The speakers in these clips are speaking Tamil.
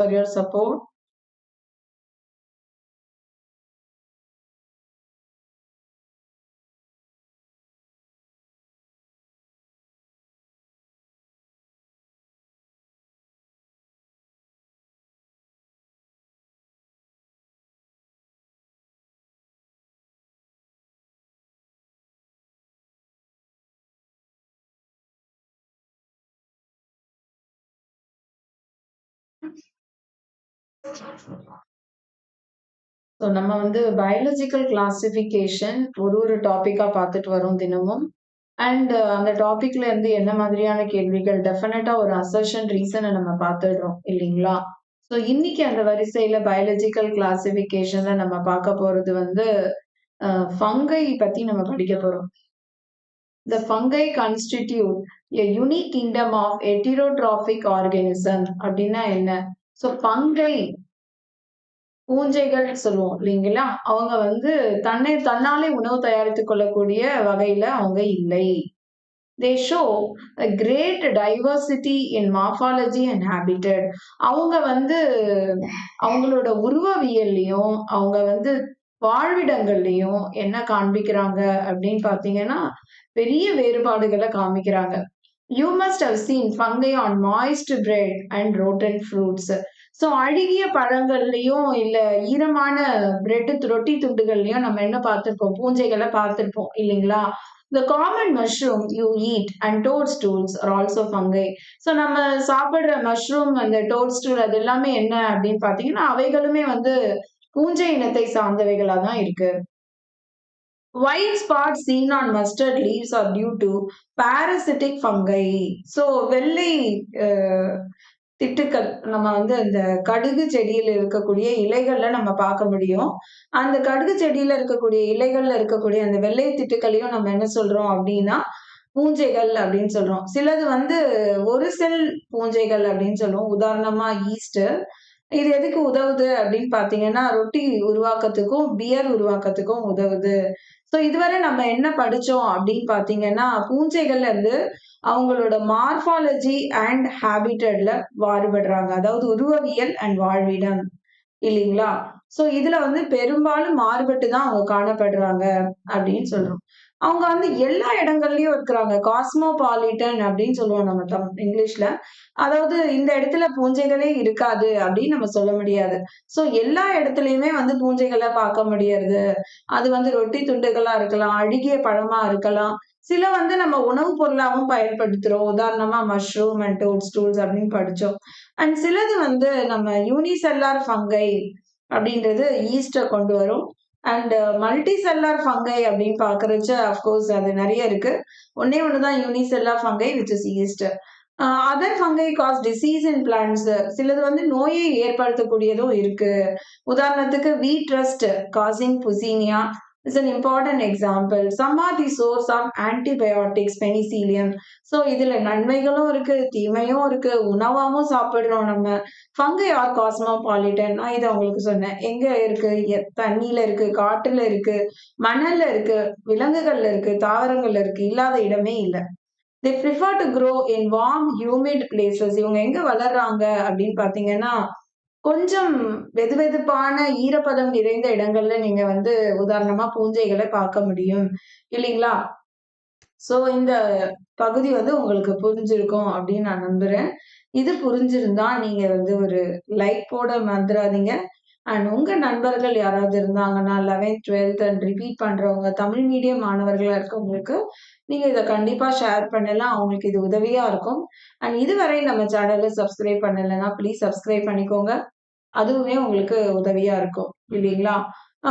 career support. ஸோ நம்ம வந்து பயாலஜிக்கல் கிளாசிஃபிகேஷன் ஒரு ஒரு டாப்பிக்காக பார்த்துட்டு வரோம் தினமும். அண்ட் uh, அந்த டாபிக்ல இருந்து என்ன மாதிரியான கேள்விகள் டெஃபினட்டா ஒரு அசர்ஷன் ரீசனை நம்ம பார்த்துடுறோம் இல்லைங்களா? ஸோ இன்னைக்கு அந்த வரிசையில பயாலஜிக்கல் கிளாசிஃபிகேஷன்ல நம்ம பார்க்க போறது வந்து uh, ஃபங்கை பத்தி நம்ம படிக்க போறோம். The fungi constitute a unique kingdom of heterotrophic organism அப்படின்னா என்ன? ஸோ ஃபங்கை பூஞ்சைகள் சொல்லுவோம் இல்லைங்களா? அவங்க வந்து தன்னை தன்னாலே உணவு தயாரித்துக் கொள்ளக்கூடிய வகையில அவங்க இல்லை. They show great diversity in in and and அவங்க வந்து அவங்களோட உருவவியல்லயும், அவங்க வந்து வாழ்விடங்கள்லயும் என்ன காண்பிக்கிறாங்க அப்படின்னு பார்த்தீங்கன்னா, பெரிய வேறுபாடுகள காமிக்கிறாங்க. "You must have seen fungi on moist bread and rotten fruits." So அழுகிய பழங்கள்லயும், இல்ல ஈரமான பிரெட் ரொட்டி துண்டுகள்லயும் நம்ம என்ன பார்த்திருப்போம்? பூஞ்சைகளை பார்த்திருப்போம் இல்லைங்களா? The common mushroom you eat and toadstools are also fungi so நம்ம சாப்பிடுற மஷ்ரூம், அந்த டோர் ஸ்டூல் அது எல்லாமே என்ன அப்படின்னு பார்த்தீங்கன்னா, அவைகளுமே வந்து பூஞ்சை இனத்தை சார்ந்தவைகளா தான் இருக்கு. White spot seen on mustard leaves are due to parasitic fungi so வெள்ளை திட்டுக்கள் நம்ம வந்து அந்த கடுகு செடியில இருக்கக்கூடிய இலைகள்ல நம்ம பார்க்க முடியும். அந்த கடுகு செடியில இருக்கக்கூடிய இலைகள்ல இருக்கக்கூடிய அந்த வெள்ளை திட்டுக்களையும் நம்ம என்ன சொல்றோம் அப்படின்னா, பூஞ்சைகள் அப்படின்னு சொல்றோம். சிலது வந்து ஒரு செல் பூஞ்சைகள் அப்படின்னு சொல்லுவோம். உதாரணமா ஈஸ்ட். இது எதுக்கு உதவுது அப்படின்னு பார்த்தீங்கன்னா, ரொட்டி உருவாக்கத்துக்கும், பியர் உருவாக்கத்துக்கும் உதவுது. ஸோ இதுவரை நம்ம என்ன படிச்சோம் அப்படின்னு பார்த்தீங்கன்னா, பூஞ்சைகள்ல இருந்து அவங்களோட மார்ஃபாலஜி அண்ட் ஹேபிட்டட்ல மாறுபடுறாங்க. அதாவது உருவவியல் அண்ட் வாழ்விடம் இல்லைங்களா? ஸோ இதுல வந்து பெரும்பாலும் மாறுபட்டு தான் அவங்க காணப்படுறாங்க அப்படின்னு சொல்றோம். அவங்க வந்து எல்லா இடங்கள்லயும் இருக்கிறாங்க. காஸ்மோபாலிட்டன் அப்படின்னு சொல்லுவோம் நம்ம தம் இங்கிலீஷ்ல. அதாவது இந்த இடத்துல பூஞ்சைகளே இருக்காது அப்படின்னு நம்ம சொல்ல முடியாது. ஸோ எல்லா இடத்துலயுமே வந்து பூஞ்சைகளை பார்க்க முடியறது. அது வந்து ரொட்டி துண்டுகளா இருக்கலாம், அழுகிய பழமா இருக்கலாம். சில வந்து நம்ம உணவுப் பொருளாகவும் பயன்படுத்துறோம். உதாரணமா மஷ்ரூம் அண்ட் டோட்ஸ்டூல்ஸ் அப்படின்னு படிச்சோம். அண்ட் சிலது வந்து நம்ம யூனிசெல்லார் ஃபங்கை அப்படின்றது ஈஸ்ட கொண்டு வரும். அண்ட் மல்டிசெல்லார் ஃபங்கை அப்படின்னு பார்க்குறச்ச அஃப்கோர்ஸ் அது நிறைய இருக்கு. ஒன்னே ஒன்று தான் unicellular fungi which is yeast. Other fungi cause disease in plants சிலது வந்து நோயை ஏற்படுத்தக்கூடியதும் இருக்கு. உதாரணத்துக்கு wheat rust causing Puccinia is an important example. Some are the source of antibiotics, penicillium. So இதில் நன்மைகளும் இருக்கு, தீமையும் இருக்கு. உணவாகவும் சாப்பிடுறோம் நம்ம. Fungi are cosmopolitan. நான் இதை உங்களுக்கு சொன்னேன். எங்க இருக்கு? எ தண்ணீல இருக்கு, காட்டுல இருக்கு, மணல்ல இருக்கு, விலங்குகள்ல இருக்கு, தாவரங்கள்ல இருக்கு. இல்லாத இடமே இல்லை They prefer to grow in warm, humid places. இவங்க எங்க வளர்றாங்க அப்படின்னு பார்த்தீங்கன்னா, கொஞ்சம் வெதுவெதுப்பான ஈரப்பதம் நிறைந்த இடங்கள்ல நீங்க வந்து உதாரணமா பூஞ்சைகள பார்க்க முடியும். இல்லைங்களா? ஸோ இந்த பகுதி வந்து உங்களுக்கு புரிஞ்சிருக்கும் அப்படின்னு நான் நம்புறேன். இது புரிஞ்சிருந்தா நீங்க வந்து ஒரு லைக் போட மறந்துறாதீங்க. அண்ட் உங்க நண்பர்கள் யாராவது இருந்தாங்கன்னா 11த், 12த் அண்ட் ரிப்பீட் பண்றவங்க தமிழ் மீடியம் மாணவர்களா இருக்கவங்களுக்கு, நீங்க இத கண்டிப்பா ஷேர் பண்ணலாம். அவங்களுக்கு இது உதவியா இருக்கும். அண்ட் இதுவரை நம்ம சேனல சப்ஸ்கிரைப் பண்ணலன்னா, ப்ளீஸ் சப்ஸ்கிரைப் பண்ணிக்கோங்க. அதுவுமே உங்களுக்கு உதவியா இருக்கும். இல்லீங்களா? ஆ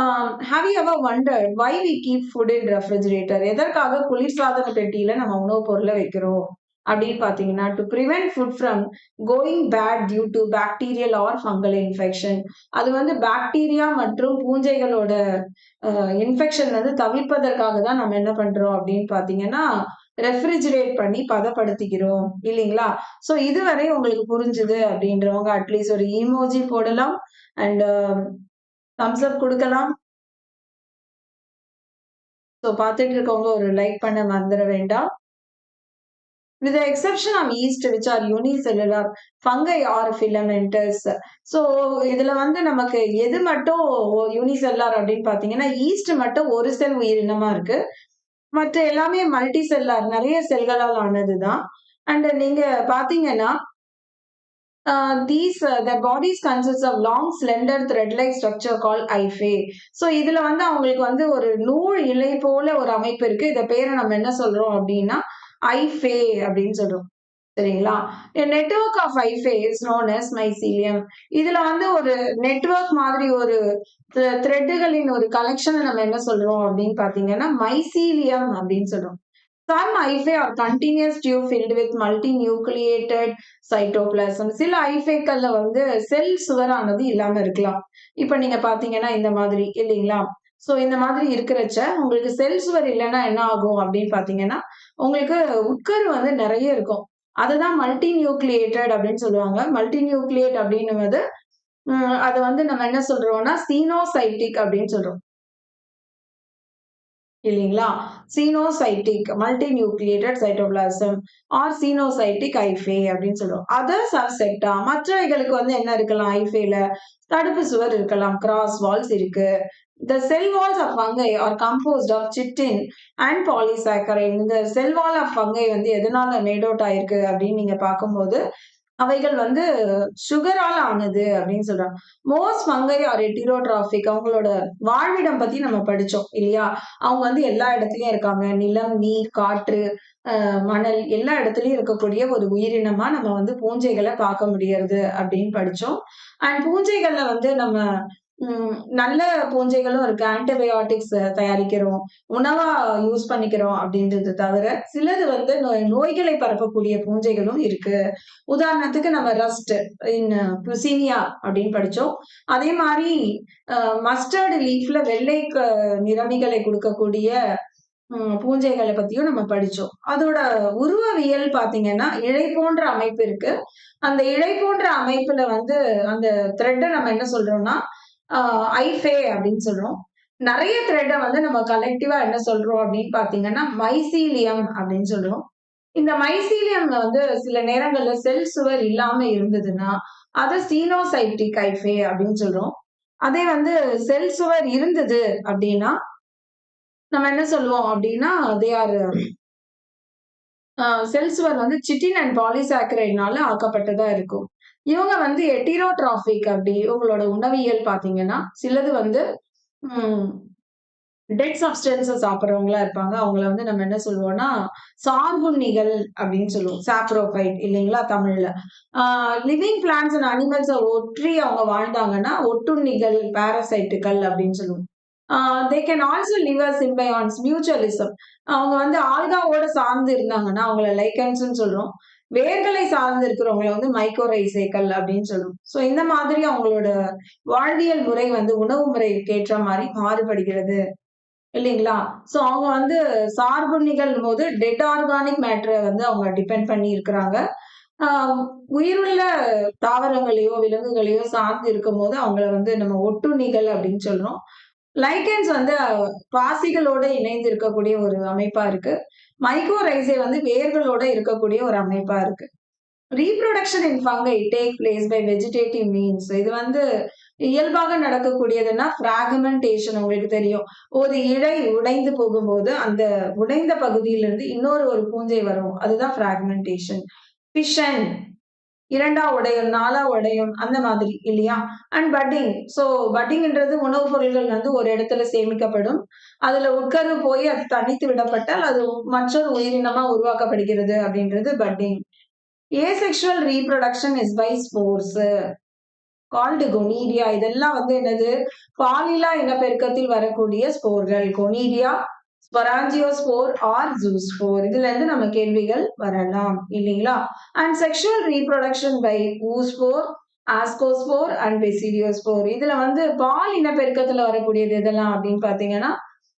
have you ever wondered why we keep food in refrigerator? எதற்காக குளிர்சாதன பெட்டியில நம்ம உணவுப் பொருள வைக்கிறோம்? அப்படின்னு பார்த்தீங்கன்னா, to prevent food from going bad due to bacterial or fungal infection. அது வந்து பாக்டீரியா மற்றும் பூஞ்சைகளோட இன்ஃபெக்ஷன் வந்து தவிர்ப்பதற்காக தான் நம்ம என்ன பண்றோம் அப்படின்னு பார்த்தீங்கன்னா, ரெஃப்ரிஜிரேட் பண்ணி பதப்படுத்திக்கிறோம். இல்லைங்களா ஸோ இதுவரை உங்களுக்கு புரிஞ்சுது அப்படின்றவங்க அட்லீஸ்ட் ஒரு இமோஜி போடலாம். அண்ட் தம்ஸ் அப் கொடுக்கலாம் ஸோ பார்த்துட்டு இருக்கவங்க ஒரு லைக் பண்ண மறந்துட வேண்டாம். With the exception of yeast which are unicellular fungi or filamentous. So இதில் வந்து நமக்கு எது மட்டும் யூனிசெல்லார் அப்படின்னு பார்த்தீங்கன்னா ஈஸ்ட் மட்டும் ஒரு செல் உயிரினமா இருக்கு. மற்ற எல்லாமே மல்டி செல்லார் நிறைய செல்களால் ஆனதுதான். அண்ட் நீங்க பார்த்தீங்கன்னா these the bodies consist of long slender thread like structure called hyphae so இதில் வந்து அவங்களுக்கு வந்து ஒரு நூல் இலை போல ஒரு அமைப்பு இருக்கு. இதை பேரை நம்ம என்ன சொல்கிறோம் அப்படின்னா ஐஃபே அப்படின்னு சொல்றோம். சரிங்களா? Network of hyphae is known as mycelium இதுல வந்து ஒரு நெட்வொர்க் மாதிரி ஒரு த்ரெட்டுகளின் ஒரு கலெக்ஷனை நம்ம என்ன சொல்றோம் அப்படின்னு பாத்தீங்கன்னா மைசீலியம் அப்படின்னு சொல்றோம். Some hyphae are continuous continuous filled with multinucleated cytoplasm சில ஐஃபேக்கள்ல வந்து செல் சுவரானது இல்லாம இருக்கலாம். இப்ப நீங்க பாத்தீங்கன்னா இந்த மாதிரி இல்லைங்களா? சோ இந்த மாதிரி இருக்கிறச்ச உங்களுக்கு செல் சுவர் இல்லைன்னா என்ன ஆகும் அப்படின்னு பாத்தீங்கன்னா உங்களுக்கு உட்கரு வந்து நிறைய இருக்கும். அதுதான் மல்டி நியூக்ளியேட்டட் அப்படின்னு சொல்லுவாங்க. மல்டி நியூக்ளியேட் அப்படின்னுவது அது வந்து நம்ம என்ன சொல்றோம்னா சீனோசைட்டிக் அப்படின்னு சொல்றோம். இல்லைங்களா? Coenocytic multinucleated cytoplasm are coenocytic hyphae அப்படின்னு சொல்லுவோம். அதர் சப்செக்டா மற்றவைகளுக்கு வந்து என்ன இருக்கலாம்? ஐஃபேல தடுப்பு சுவர் இருக்கலாம் கிராஸ் வால்ஸ் இருக்கு. The cell walls of fungi are composed of chitin and polysaccharide. இந்த செல் வால் ஆஃப் ஃபங்கை வந்து எதனால மேட் அவுட் ஆயிருக்கு அப்படின்னு நீங்க பார்க்கும்போது அவைகள் வந்து சுகரால் ஆனது அப்படின்னு சொல்றாங்க. மோஸ்ட் மங்கை ஆர் எட்டிரோட்ராஃபிக் அவங்களோட வாழ்விடம் பத்தி நம்ம படிச்சோம் இல்லையா? அவங்க வந்து எல்லா இடத்துலயும் இருக்காங்க. நிலம் நீர் காற்று மணல் எல்லா இடத்துலயும் இருக்கக்கூடிய ஒரு உயிரினமா நம்ம வந்து பூஞ்சைகளை பார்க்க முடியறது அப்படின்னு படிச்சோம். அண்ட் பூஞ்சைகள்ல வந்து நம்ம நல்ல பூஞ்சைகளும் இருக்கு. ஆன்டிபயோட்டிக்ஸ் தயாரிக்கிறோம். உணவா யூஸ் பண்ணிக்கிறோம் அப்படின்றது தவிர சிலது வந்து நோய்களை பரப்பக்கூடிய பூஞ்சைகளும் இருக்கு. உதாரணத்துக்கு நம்ம ரஸ்ட் இன் புசினியா அப்படின்னு படிச்சோம். அதே மாதிரி மஸ்டர்டு லீஃப்ல வெள்ளை நிறமிகளை கொடுக்கக்கூடிய பூஞ்சைகளை பத்தியும் நம்ம படிச்சோம். அதோட உருவவியல் பாத்தீங்கன்னா இழை போன்ற அமைப்பு இருக்கு. அந்த இழை போன்ற அமைப்புல வந்து அந்த த்ரெட்டை நம்ம என்ன சொல்றோம்னா ஐஃபே அப்படின்னு சொல்றோம். நிறைய த்ரெட்டை வந்து நம்ம கலெக்டிவா என்ன சொல்றோம் அப்படின்னு பாத்தீங்கன்னா மைசீலியம் அப்படின்னு சொல்றோம். இந்த மைசீலியம் வந்து சில நேரங்கள்ல செல் சுவர் இல்லாம இருந்ததுன்னா அதை சீனோசைட்டிக் ஐஃபே அப்படின்னு சொல்றோம். அதே வந்து செல் சுவர் இருந்தது அப்படின்னா நம்ம என்ன சொல்லுவோம் அப்படின்னா தே ஆர் செல் சுவர் வந்து சிட்டின் அண்ட் பாலிசாக்கரைட்னால ஆக்கப்பட்டதா இருக்கும். இவங்க வந்து எட்டிரோட்ராஃபிக் அப்படி இவங்களோட உணவியல் பாத்தீங்கன்னா சிலது வந்து டெட் சப்ஸ்டன்சஸ் சாப்பிட்றவங்களா இருப்பாங்க. அவங்கள வந்து நம்ம என்ன சொல்லுவோம்னா சார்புண்ணிகள் அப்படின்னு சொல்லுவோம். சாப்ரோஃபைட் இல்லைங்களா தமிழ்ல. லிவிங் பிளான்ஸ் அண்ட் அனிமல்ஸை ஒற்றி அவங்க வாழ்ந்தாங்கன்னா ஒட்டுண்ணிகள் பாரசைட்டுகள் அப்படின்னு சொல்லுவோம். They can also live a symbionts mutualism அவங்க வந்து ஆல்காவோட சார்ந்து இருந்தாங்கன்னா அவங்கள லைக்கன்ஸ் சொல்றோம். வேர்களை சார்ந்து இருக்கிறவங்களை வந்து மைக்ரோரைசைக்கல் அப்படின்னு சொல்லுவோம். ஸோ இந்த மாதிரி அவங்களோட வாழ்வியல் முறை வந்து உணவு முறைக்கு ஏற்ற மாதிரி மாறுபடுகிறது. இல்லைங்களா? சோ அவங்க வந்து சார்புண்ணிகள் போது டெட் ஆர்கானிக் மேட்டரை வந்து அவங்க டிபெண்ட் பண்ணி இருக்கிறாங்க. உயிருள்ள தாவரங்களையோ விலங்குகளையோ சார்ந்து இருக்கும் போது அவங்கள வந்து நம்ம ஒட்டுண்ணிகள் அப்படின்னு சொல்றோம். லைக்கன்ஸ் வந்து பாசிகளோட இணைந்து இருக்கக்கூடிய ஒரு அமைப்பா இருக்கு. மைக்ரோரைசே வந்து வேர்களோட இருக்கக்கூடிய ஒரு அமைப்பா இருக்கு. Reproduction in fungi take place by vegetative means இது வந்து இயல்பாக நடக்கக்கூடியதுன்னா பிராகமெண்டேஷன் உங்களுக்கு தெரியும். ஒரு இழை உடைந்து போகும்போது அந்த உடைந்த பகுதியிலிருந்து இன்னொரு ஒரு பூஞ்சை வரும். அதுதான் பிராக்மெண்டேஷன் பிஷன் இரண்டா உடையும் நாலா உடையும் அந்த மாதிரி இல்லையா? அண்ட் பட்டிங் ஸோ பட்டிங்ன்றது உணவுப் பொருள்கள் வந்து ஒரு இடத்துல சேமிக்கப்படும். அதுல உட்கரு போய் அது தனித்து விடப்பட்டால் அது மற்றொரு உயிரினமா உருவாக்கப்படுகிறது அப்படின்றது budding asexual reproduction is by spores called conidia இதெல்லாம் வந்து என்னது? பாலிலா இனப்பெருக்கத்தில் வரக்கூடிய ஸ்போர்கள் கொனீடியா ஸ்பொராஞ்சியோஸ்போர் ஆர் ஜூஸ்போர் இதுல இருந்து நம்ம கேள்விகள் வரலாம் இல்லைங்களா? And sexual reproduction by oospore ascospore and basidiospore இதுல வந்து பால் இனப்பெருக்கத்துல வரக்கூடியது எதெல்லாம் அப்படின்னு பாத்தீங்கன்னா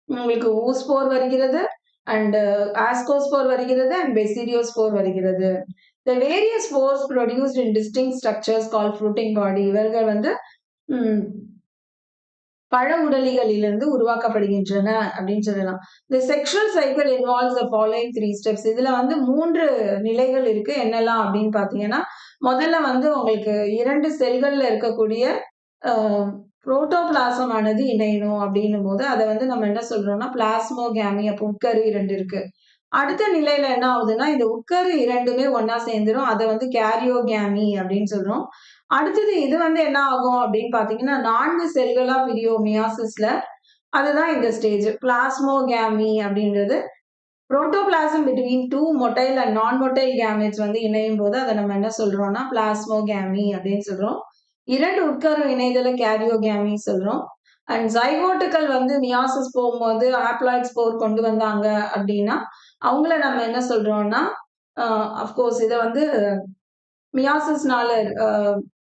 உங்களுக்கு ஊஸ்போர் வருகிறது அண்ட் ஆஸ்கோஸ்போர் uh, வருகிறது அண்ட் பெசிடியோஸ்போர் வருகிறது. The various spores produced in distinct structures called fruiting body இவர்கள் வந்து பழ உடலிகளிலிருந்து உருவாக்கப்படுகின்றன அப்படின்னு சொல்லலாம் இந்த sexual cycle involves the following three steps இதுல வந்து மூன்று நிலைகள் இருக்கு. என்னெல்லாம் அப்படின்னு பாத்தீங்கன்னா முதல்ல வந்து உங்களுக்கு இரண்டு செல்கள்ல இருக்கக்கூடிய புரோட்டோபிளாசம் ஆனது இணையணும் அப்படின்னும் போது அதை வந்து நம்ம என்ன சொல்றோம்னா பிளாஸ்மோ கேமி அப்போ உட்கரு இரண்டு இருக்கு. அடுத்த நிலையில என்ன ஆகுதுன்னா இந்த உட்கரு இரண்டுமே ஒன்னா சேர்ந்துரும். அதை வந்து கேரியோகேமி அப்படின்னு சொல்றோம். அடுத்தது இது வந்து என்ன ஆகும் அப்படின்னு பாத்தீங்கன்னா நான்கு செல்களா பிரியும் மியாசிஸ்ல. அதுதான் இந்த ஸ்டேஜ் பிளாஸ்மோகேமி அப்படின்றது. Protoplasm between two motile and non motile gamete வந்து இணையும் போது அதை நம்ம என்ன சொல்றோம்னா பிளாஸ்மோகேமி அப்படின்னு சொல்றோம். இரண்டு உட்கரு இணைதல கேரியோகேமி சொல்றோம். அண்ட் ஜைகோட்டுகள் வந்து மியாசஸ் போகும்போது ஆப்ளாய்ட் ஸ்போர் கொண்டு வந்தாங்க அப்படின்னா அவங்கள நம்ம என்ன சொல்றோம்னா அஃப்கோர்ஸ் இதை வந்து மியாசிஸ்னால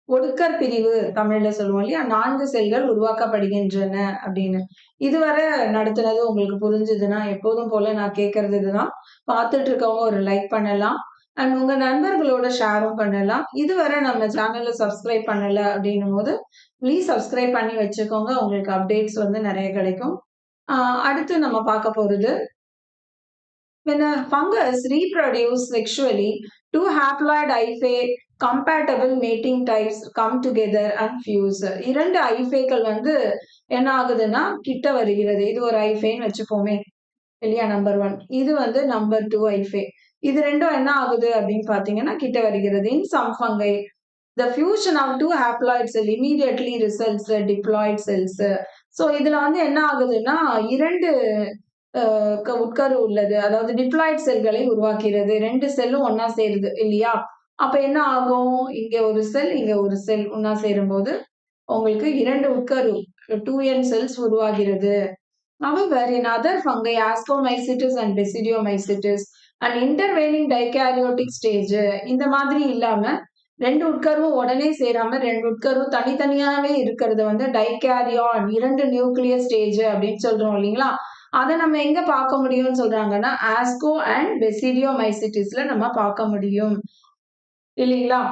ஒடுக்கர் பிரிவு தமிழ்ல சொல்லுவோம் இல்லையா? நான்கு செல்கள் உருவாக்கப்படுகின்றன அப்படின்னு. இதுவரை நடத்துனது உங்களுக்கு புரிஞ்சுதுன்னா எப்போதும் போல நான் கேட்கறது இதுதான். பார்த்துட்டு இருக்கவங்க ஒரு லைக் பண்ணலாம். அண்ட் உங்க நண்பர்களோட ஷேரும் பண்ணலாம். இதுவரை நம்ம சேனல்ல சப்ஸ்கிரைப் பண்ணல அப்படின்னும் போது ப்ளீஸ் சப்ஸ்கிரைப் பண்ணி வச்சுக்கோங்க. உங்களுக்கு அப்டேட்ஸ் வந்து நிறைய கிடைக்கும். அடுத்து நம்ம பார்க்க போறது When a fungus reproduce sexually, two haploid hyphae compatible mating types come together and fuse. இரண்டு ஐஃபேக்கள் வந்து என்ன ஆகுதுன்னா கிட்ட வருகிறது. இது ஒரு ஐஃபேன்னு வச்சுப்போமே. இல்லையா நம்பர் ஒன் இது வந்து நம்பர் டூ ஐஃபே இது ரெண்டும் என்ன ஆகுது அப்படின்னு பாத்தீங்கன்னா கிட்ட வருகிறது. In some fungi the fusion of two haploid cell immediately results diploid cells so இதுல வந்து என்ன ஆகுதுன்னா இரண்டு உட்கரு உள்ளது. அதாவது டிப்ளாய்ட் செல்களை உருவாக்கிறது. ரெண்டு செல்லும் ஒன்னா சேருது இல்லையா? அப்ப என்ன ஆகும்? இங்க ஒரு செல் இங்க ஒரு செல் ஒன்னா சேரும் போது உங்களுக்கு இரண்டு உட்கரு டூ என் செல்ஸ் உருவாகிறது. However, in other fungi, ascomycetes and basidiomycetes, and intervening dikaryotic stage, இந்த மாதிரி இல்லாம ரெண்டு உட்கருவும் உடனே சேராம ரெண்டு உட்கருவும் தனித்தனியாவே இருக்கிறது வந்து டைகாரியான் இரண்டு நியூக்ளியர் ஸ்டேஜ் அப்படின்னு சொல்றோம் இல்லைங்களா? அதை நம்ம எங்க பார்க்க முடியும்னு சொல்றாங்கன்னா ஆஸ்கோ அண்ட் பெசிடியோமைசிட்டிஸ்ல நம்ம பார்க்க முடியும் இல்லைங்களா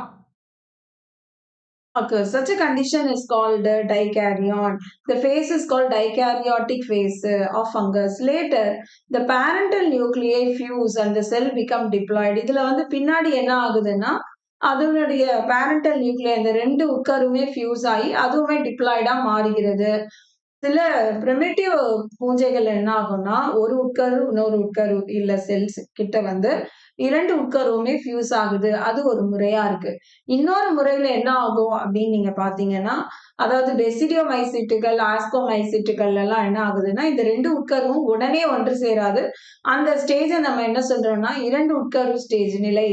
Okay, such a condition is called uh, dikaryon. The phase is called dikaryotic phase uh, of fungus. Later, the parental nuclei fuse and the cell become diploid. இதுல வந்து பின்னாடி என்ன ஆகுதுன்னா அதனுடைய பேரண்டல் நியூக்ளியர் இந்த ரெண்டு உட்கருமே ஃபியூஸ் ஆகி அதுவுமே டிப்ளாய்டா மாறுகிறது சில பிரிமிட்டிவ் பூஞ்சைகள் என்ன ஆகும்னா ஒரு உட்கரு இன்னொரு உட்கரு இல்ல செல்ஸ் கிட்ட வந்து இரண்டு உட்கருவுமே ஃபியூஸ் ஆகுது. அது ஒரு முறையா இருக்கு. இன்னொரு முறையில என்ன ஆகும் அப்படின்னு நீங்க பாத்தீங்கன்னா அதாவது பெசிடியோமைசிட்டுகள் ஆஸ்கோமைசிட்டுகள் எல்லாம் என்ன ஆகுதுன்னா இந்த ரெண்டு உட்கருவும் உடனே ஒன்று சேராது. அந்த ஸ்டேஜை நம்ம என்ன சொல்றோம்னா இரண்டு உட்கரு ஸ்டேஜ் நிலை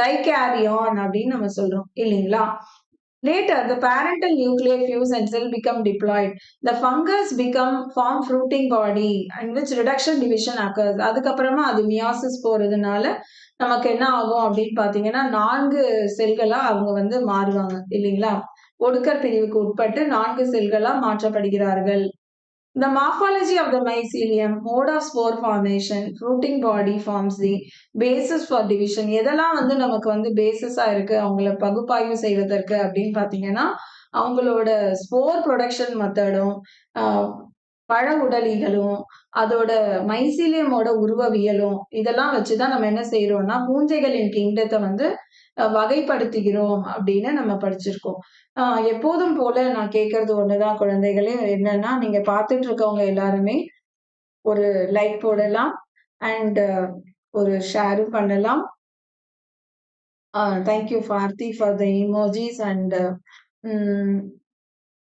டைகேரியான் அப்படின்னு நம்ம சொல்றோம். இல்லைங்களா? Later, the parental nuclear fuse and cell become deployed. The fungus become form fruiting body in which reduction division occurs. அதுக்கப்புறமா அது மியாசிஸ் போறதுனால நமக்கு என்ன ஆகும் அப்படின்னு பாத்தீங்கன்னா நான்கு செல்களா அவங்க வந்து மாறுவாங்க இல்லைங்களா ஒடுக்கர் பிரிவுக்கு உட்பட்டு நான்கு செல்களா மாற்றப்படுகிறார்கள் The morphology of the mycelium, mode of spore formation, fruiting body forms the basis for division. எதெல்லாம் வந்து நமக்கு வந்து பேசிஸா இருக்கு அவங்கள பகுப்பாய்வு செய்வதற்கு அப்படின்னு பாத்தீங்கன்னா அவங்களோட ஸ்போர் ப்ரொடக்ஷன் மெத்தடும் பழ உடலிகளும் அதோட மைசீலியமோட உருவவியலும் இதெல்லாம் வச்சுதான் நம்ம என்ன செய்யறோம்னா பூஞ்சைகளின் கிங்டத்தை வந்து வகைப்படுத்துகிறோம் அப்படின்னு நம்ம படிச்சிருக்கோம். ஆஹ் எப்போதும் போல நான் கேட்கறது ஒண்ணுதான். குழந்தைகளே என்னன்னா நீங்க பார்த்துட்டு இருக்கவங்க எல்லாருமே ஒரு லைக் போடலாம் அண்ட் ஒரு ஷேரும் பண்ணலாம். Thank you for the for the emojis and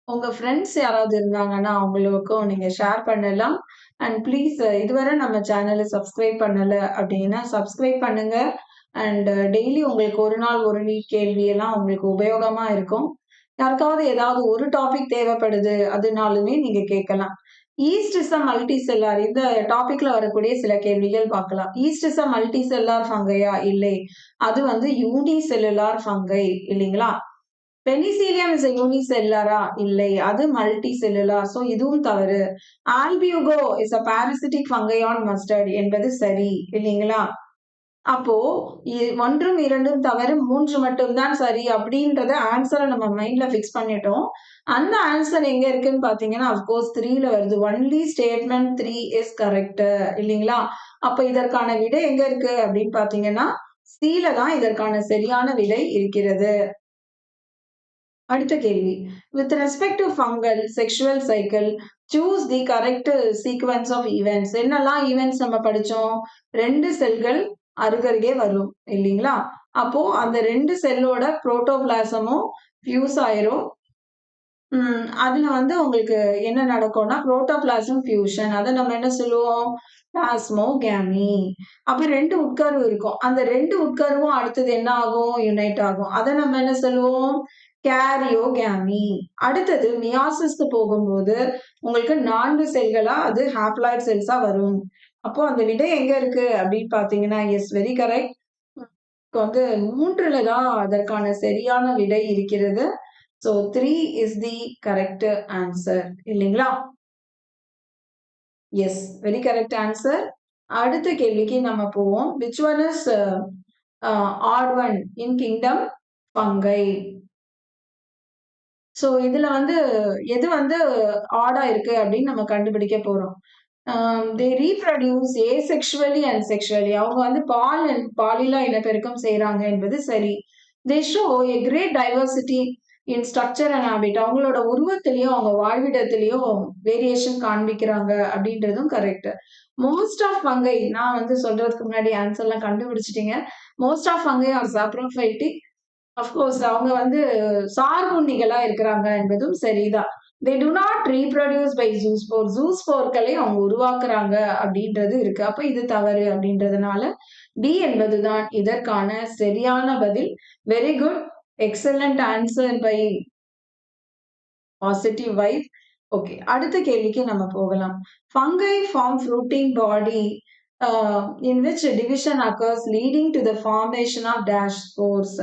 உங்க ஃப்ரெண்ட்ஸ் யாராவது இருந்தாங்கன்னா அவங்களுக்கும் நீங்க ஷேர் பண்ணலாம். அண்ட் ப்ளீஸ் இதுவரை நம்ம சேனலை சப்ஸ்கிரைப் பண்ணல அப்படின்னா சப்ஸ்கிரைப் பண்ணுங்க. அண்ட் டெய்லி உங்களுக்கு ஒரு நாள் ஒரு நீட் கேள்வி எல்லாம் உங்களுக்கு உபயோகமா இருக்கும். யாருக்காவது ஏதாவது ஒரு டாபிக் தேவைப்படுது அதுனாலுமே நீங்க கேட்கலாம். Yeast is a multicellular இந்த டாபிக்ல வரக்கூடிய சில கேள்விகள் பார்க்கலாம். Yeast is a multicellular ஃபங்கையா இல்லை. அது வந்து யூனி செல்லுலார் ஃபங்கை இல்லைங்களா? பெனிசீலியம் இஸ் யூனி செல்லாரா இல்லை. அது மல்டி செல்லுலா சோ இதுவும் தவறு. Albugo is a parasitic fungi on mustard என்பது சரி. இல்லைங்களா? அப்போ இ- ஒன்றும் இரண்டும் தவறு மூன்று மட்டும்தான் சரி அப்படின்றத ஆன்சரை நம்ம மைண்ட்ல ஃபிக்ஸ் பண்ணிட்டோம். அந்த ஆன்சர் எங்க இருக்குன்னு பாத்தீங்கன்னா அப்கோர்ஸ் த்ரீல வருது. Only statement three is correct இல்லைங்களா? அப்ப இதற்கான விடை எங்க இருக்கு அப்படின்னு பாத்தீங்கன்னா சீல தான் இதற்கான சரியான விடை இருக்கிறது. அடுத்த கேள்வி. With respect to fungal sexual cycle choose the correct sequence of events என்னெல்லாம் ஈவெண்ட்ஸ் நம்ம படிச்சோம்? ரெண்டு செல்கள் அருகருகே வரும் இல்லைங்களா? அப்போ அந்த ரெண்டு செல்லோட புரோட்டோபிளாசமும் ஃபியூஸ் ஆயிரும். உம் அதுல வந்து உங்களுக்கு என்ன நடக்கும்னா புரோட்டோபிளாசம் ஃபியூஷன் அதை நம்ம என்ன சொல்லுவோம்? பிளாஸ்மோகேமி அப்ப ரெண்டு உட்கருவு இருக்கும். அந்த ரெண்டு உட்கருவும் அடுத்தது என்ன ஆகும்? யுனைட் ஆகும். அதை நம்ம என்ன சொல்லுவோம்? கேரியோகேமி அடுத்தது மியாசிஸ்க்கு போகும்போது உங்களுக்கு நான்கு செல்களா அது ஹாப்லாய்ட் செல்ஸா வரும். அப்போ அந்த விடை எங்க இருக்கு? அப்படின்னு பாத்தீங்கன்னா எஸ் வெரி கரெக்ட். வந்து மூன்றுல தான் அதற்கான சரியான விடை இருக்கிறது. So three is the correct answer இல்லைங்களா? எஸ் வெரி கரெக்ட் ஆன்சர் அடுத்த கேள்விக்கு நம்ம போவோம். Which one is odd one in kingdom fungi. So இதுல வந்து எது வந்து ஆடா இருக்கு அப்படின்னு நம்ம கண்டுபிடிக்க போறோம். They reproduce asexually and sexually அவங்க வந்து பால் அண்ட் பாலிலா இனப்பெருக்கம் செய்கிறாங்க என்பது சரி. They show a great diversity in structure and habit அவங்களோட உருவத்திலையும் அவங்க வாழ்விடத்திலையும் வேரியேஷன் காண்பிக்கிறாங்க அப்படின்றதும் கரெக்ட் மோஸ்ட் ஆஃப் ஃபங்கை நான் வந்து சொல்றதுக்கு முன்னாடி ஆன்சர்லாம் கண்டுபிடிச்சிட்டீங்க. Most of fungi are saprophytic of course அவங்க வந்து சார்புண்ணிகளா இருக்கிறாங்க என்பதும் சரிதான். They do not reproduce by zoospore juice போர்க்களை அவங்க உருவாக்குறாங்க அப்படின்றது இருக்கு. அப்ப இது தவறு அப்படின்றதுனால டி என்பதுதான் இதற்கான சரியான பதில். Very good excellent answer by positive vibe okay அடுத்த கேள்விக்கு நம்ம போகலாம். Fungi form fruiting body in which division occurs leading to the formation of dash spores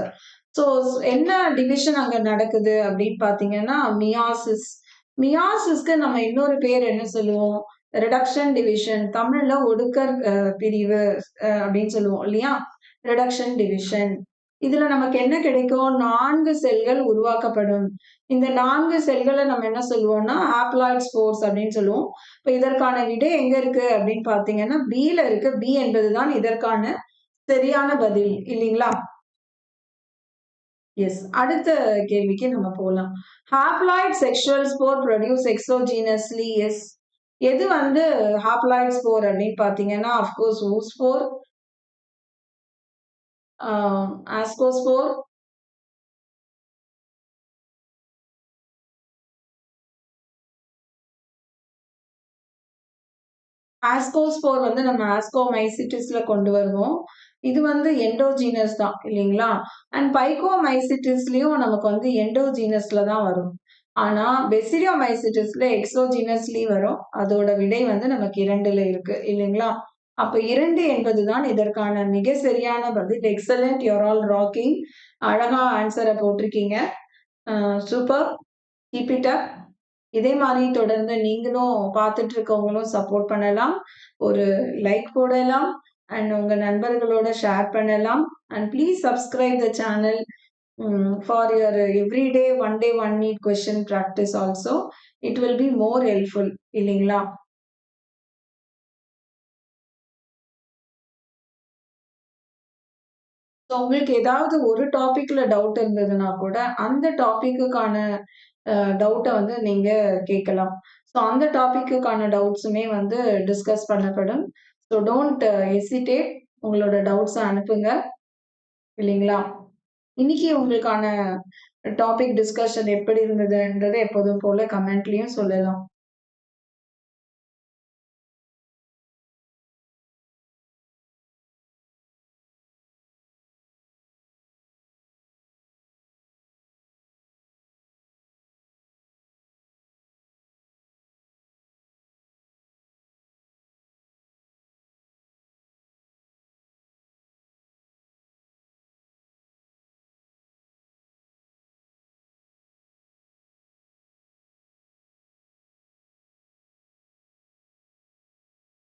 so என்ன டிவிஷன் அங்கே நடக்குது அப்படின்னு பார்த்தீங்கன்னா மியாசிஸ் மியாசிஸ்க்கு நம்ம இன்னொரு பேர் என்ன சொல்லுவோம்? ரிடக்ஷன் டிவிஷன் தமிழ்ல ஒடுக்கர் பிரிவு அப்படின்னு சொல்லுவோம் இல்லையா? ரிடக்ஷன் டிவிஷன் இதுல நமக்கு என்ன கிடைக்கும்? நான்கு செல்கள் உருவாக்கப்படும். இந்த நான்கு செல்களை நம்ம என்ன சொல்லுவோம்னா ஆப்லாய்ட் ஸ்போர்ஸ் அப்படின்னு சொல்லுவோம். இப்ப இதற்கான விடை எங்க இருக்கு அப்படின்னு பாத்தீங்கன்னா பில இருக்கு. பி என்பதுதான் இதற்கான சரியான பதில் இல்லைங்களா? எஸ் அடுத்த கேள்விக்கு நம்ம போகலாம் haploid sexual spore produce exogenously is எது வந்து ஹாப்லாய்ட் ஸ்போர் அப்படின்னு பாத்தீங்கன்னா அஃப்கோர்ஸ் ஊஸ்போர் ஆஸ்கோஸ்போர் ஆஸ்கோஸ்போர் வந்து நம்ம ஆஸ்கோமைசிட்டிஸ்ல கொண்டு வருவோம். இது வந்து எண்டோஜீனஸ் தான் இல்லைங்களா? அண்ட் பைகோமைசிட்டிஸ்லயும் நமக்கு வந்து எண்டோஜீனஸ்ல தான் வரும். ஆனா பெசிரியோமைசிட்டிஸ்ல எக்ஸோஜீனஸ்லி வரும். அதோட விடை வந்து நமக்கு இரண்டுல இருக்கு இல்லைங்களா? அப்ப இரண்டு என்பதுதான் இதற்கான மிக சரியான பதில். எக்ஸலண்ட் யூர் ஆல் ராக்கிங் அழகா ஆன்சரை போட்டிருக்கீங்க. சூப்பர் கீப் இட் அப் இதே மாதிரி தொடர்ந்து நீங்களும் பார்த்துட்டு இருக்கவங்களும் சப்போர்ட் பண்ணலாம். ஒரு லைக் போடலாம். அண்ட் உங்க நண்பர்களோட ஷேர் பண்ணலாம். And please subscribe the channel for your everyday one day one NEET question practice also it will be more helpful இல்லைங்களா? ஸோ உங்களுக்கு ஏதாவது ஒரு டாபிக்ல டவுட் இருந்ததுன்னா கூட அந்த டாப்பிக்குக்கான டவுட்டை வந்து நீங்க கேட்கலாம். ஸோ அந்த டாப்பிக்குக்கான டவுட்ஸுமே வந்து டிஸ்கஸ் பண்ணப்படும். ஸோ டோன்ட் எசிடேட் உங்களோட டவுட்ஸை அனுப்புங்க. இல்லைங்களா? இன்னைக்கு உங்களுக்கான டாபிக் டிஸ்கஷன் எப்படி இருந்ததுன்றது எப்போதும் போல கமெண்ட்லையும் சொல்லலாம்.